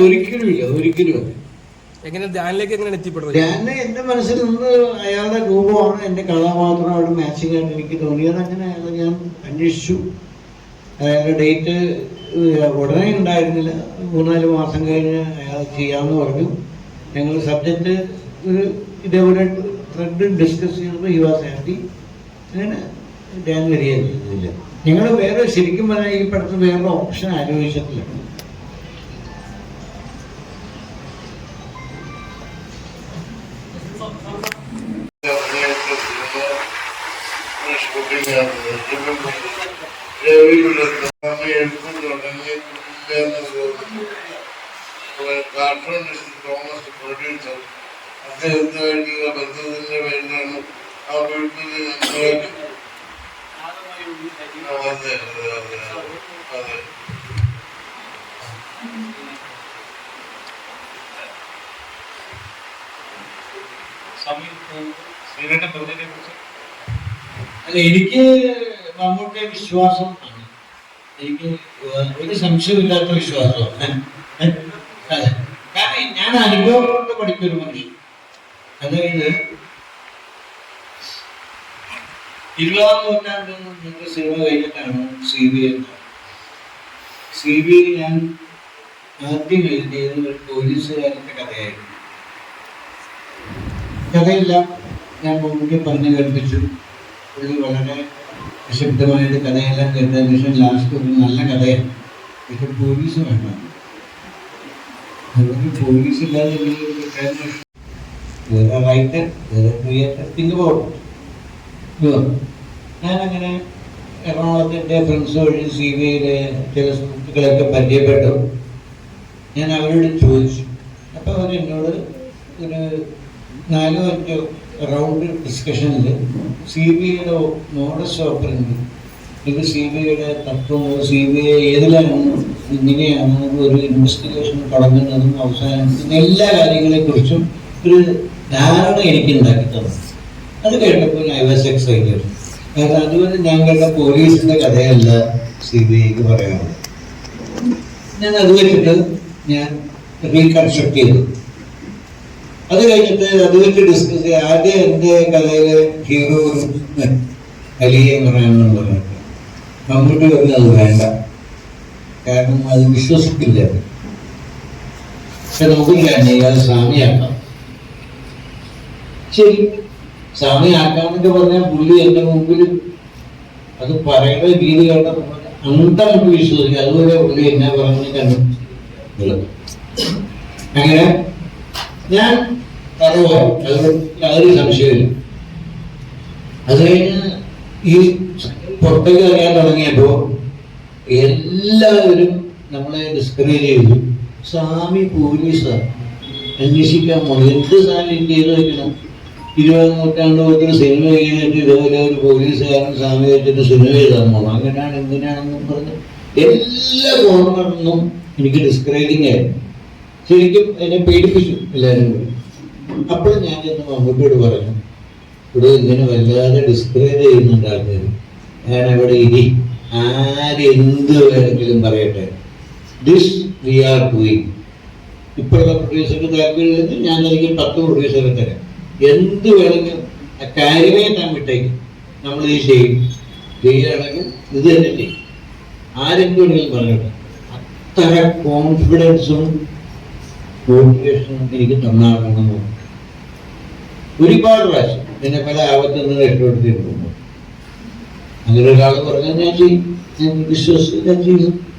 ഒരിക്കലും ഇല്ല ഒരിക്കലും അല്ല. എങ്ങനെ ധ്യാനിലേക്ക് എങ്ങനെ എത്തിപ്പെടുന്നത് ഞാൻ എന്റെ മനസ്സിൽ നിന്ന് അയാളുടെ രൂപമാണ് എന്റെ കഥാപാത്രമായിട്ട് മാച്ചിങ് ആയിട്ട് എനിക്ക് തോന്നിയത്. അങ്ങനെ അയാളെ ഞാൻ അന്വേഷിച്ചു. അയാളുടെ ഡേറ്റ് ഉടനെ ഉണ്ടായിരുന്നില്ല. മൂന്നാൽ മാസം കഴിഞ്ഞ് അയാൾ ചെയ്യാമെന്ന് പറഞ്ഞു. ഞങ്ങൾ സബ്ജക്റ്റ് ഒരു ഇതേപോലെ ത്രെഡ് ഡിസ്കസ് ചെയ്തപ്പോൾ യുവാസ് വാസ് ഹാപ്പി അങ്ങനെ ഞാൻ വരികയും ചെയ്തില്ല ഞങ്ങൾ വേറെ ശരിക്കും പറഞ്ഞാൽ ഈ പടത്തിൽ വേറെ ഓപ്ഷൻ ആലോചിച്ചിട്ടില്ല അദ്ദേഹത്തിനായിട്ടുള്ള ബന്ധത്തിന്റെ പേരിലാണ് ആ വീട്ടിൽ ഞങ്ങൾക്ക് അല്ല എനിക്ക് മമ്മൂട്ടിയെ വിശ്വാസം. എനിക്ക് ഒരു സംശയമില്ലാത്ത വിശ്വാസമാണ്. കാരണം ഞാൻ അനുഭവം കൊണ്ട് പഠിച്ചൊരു മനുഷ്യൻ അതായത് ഇരുപതാം നൂറ്റാണ്ടിൽ നിന്ന് സിനിമ കഴിഞ്ഞിട്ടാണ് C B I C B I ഞാൻ ആദ്യം എഴുതിയത് ഒരു പോലീസുകാരന്റെ കഥയായിരുന്നു. കഥയെല്ലാം ഞാൻ മുമ്പ് പറഞ്ഞു കേൾപ്പിച്ചു. പുള്ളി വളരെ നിശബ്ദമായിട്ട് കഥയെല്ലാം കേട്ടതിന് ശേഷം ലാസ്റ്റ് ഒരു നല്ല കഥയാണ് പക്ഷെ പോലീസ് വേണ്ട അതുകൊണ്ട് പോലീസ് ഇല്ലാതെ റൈറ്റർ തിങ്ക് അബൌട്ട് ഞാനങ്ങനെ എറണാകുളത്ത് എന്റെ ഫ്രണ്ട്സ് വഴി സി ബി ഐയിലെ ചില സുഹൃത്തുക്കളെയൊക്കെ പരിചയപ്പെട്ടു. ഞാൻ അവരോട് ചോദിച്ചു. അപ്പോൾ അവർ എന്നോട് ഒരു നാലോ അഞ്ചോ റൗണ്ട് ഡിസ്കഷനിൽ സി ബി ഐയുടെ മോഡസ് ഓപ്പറിന്റെ ഇത് സി ബി ഐയുടെ തത്വമോ സി ബി ഐ ഏതിലാണ് ഇങ്ങനെയാണ് ഒരു ഇൻവെസ്റ്റിഗേഷൻ തുടങ്ങുന്നതും അവസാനിക്കുന്നതും എല്ലാ കാര്യങ്ങളെക്കുറിച്ചും ഒരു ധാരണ എനിക്ക് ഉണ്ടാക്കി തന്നു. അത് കഴിഞ്ഞപ്പോൾ ഐ വാസ് കാരണം അതുപോലെ ഞങ്ങളുടെ പോലീസിന്റെ കഥയല്ല സി ബി ഐക്ക് പറയാനുള്ളത്. ഞാൻ അത് വെച്ചിട്ട് ഞാൻ റീകൺസ്ട്രക്ട് ചെയ്തു. അത് കഴിഞ്ഞിട്ട് അത് വെച്ച് ഡിസ്കസ് ചെയ്ത് ആദ്യം എന്റെ കഥയിലെ ഹീറോ ഒരു അലിയെ പറയണമെന്ന് പറഞ്ഞിട്ട് മമ്മൂട്ടി പറഞ്ഞു അത് വേണ്ട. കാരണം അത് വിശ്വസിക്കില്ല. പക്ഷെ നമുക്ക് ഇയാൾ സ്വാമിയാക്കാം. ശരി. സ്വാമിയാക്കാന്നൊക്കെ പറഞ്ഞാൽ പുള്ളി എന്റെ മുമ്പിൽ അത് പറയുന്ന രീതി കേട്ടപ്പോൾ അന്തം വിശ്വസിക്കുക അതുപോലെ പുള്ളി എന്നെ പറഞ്ഞു കണ്ടു അങ്ങനെ ഞാൻ അതൊരു സംശയമില്ല അത് കഴിഞ്ഞ് ഈ പുറത്തേക്ക് അറിയാൻ തുടങ്ങിയപ്പോ എല്ലാവരും നമ്മളെ ഡിസ്കറേജ് ചെയ്തു. സ്വാമി പോലീസാണ് അന്വേഷിക്കാൻ എന്ത് സാധനം ഇന്ത്യയിൽ വെക്കണം ഇരുപതാം നൂറ്റാണ്ട് ഒരു സിനിമ ചെയ്തിട്ട് ഇതുപോലെ ഒരു പോലീസുകാരൻ സ്വാമി വെച്ചിട്ട് സിനിമ ചെയ്താൽ അങ്ങനെയാണ് എന്തിനാണെന്നും പറഞ്ഞ് എല്ലാ കോണുകളിൽ എനിക്ക് ഡിസ്ക്രൈബിങ് ആയിരുന്നു ശരിക്കും എന്നെ പേടിപ്പിച്ചു എല്ലാവരും കൂടി. അപ്പോൾ ഞാൻ ചെന്ന് മമ്മൂട്ടിയോട് പറഞ്ഞു ഇവിടെ ഇങ്ങനെ വല്ലാതെ ഡിസ്ക്രൈബ് ചെയ്യുന്നുണ്ട് ആൾക്കാർ ഞാൻ അവിടെ ഇരി ആരെന്ത് വേണമെങ്കിലും പറയട്ടെ. ദിസ് വി ആർ ഡൂയിങ് ഇപ്പോഴുള്ള പ്രൊഡ്യൂസർക്ക് താല്പര്യമില്ലെങ്കിൽ ഞാൻ എനിക്ക് പത്ത് പ്രൊഡ്യൂസറെ തരാം. എന്ത് വേണമെങ്കിലും ആ കാര്യമേ വിട്ടേക്കും. നമ്മൾ ഇത് ചെയ്യും. ചെയ്യുകയാണെങ്കിൽ ഇത് തന്നെ ചെയ്യും. ആരെന്ത് വേണമെങ്കിലും പറയട്ടെ. അത്ര കോൺഫിഡൻസും മോട്ടിവേഷനും എനിക്ക് തന്നാകണമെന്ന് ഒരുപാട് പ്രാവശ്യം എന്നെ പല ആപത്തിൽ നിന്ന് രക്ഷപ്പെടുത്തിയിട്ടുണ്ട്. അങ്ങനെ ഒരാൾ പറഞ്ഞാൽ ഞാൻ ചെയ്യും. വിശ്വസിച്ച് ഞാൻ ചെയ്യും.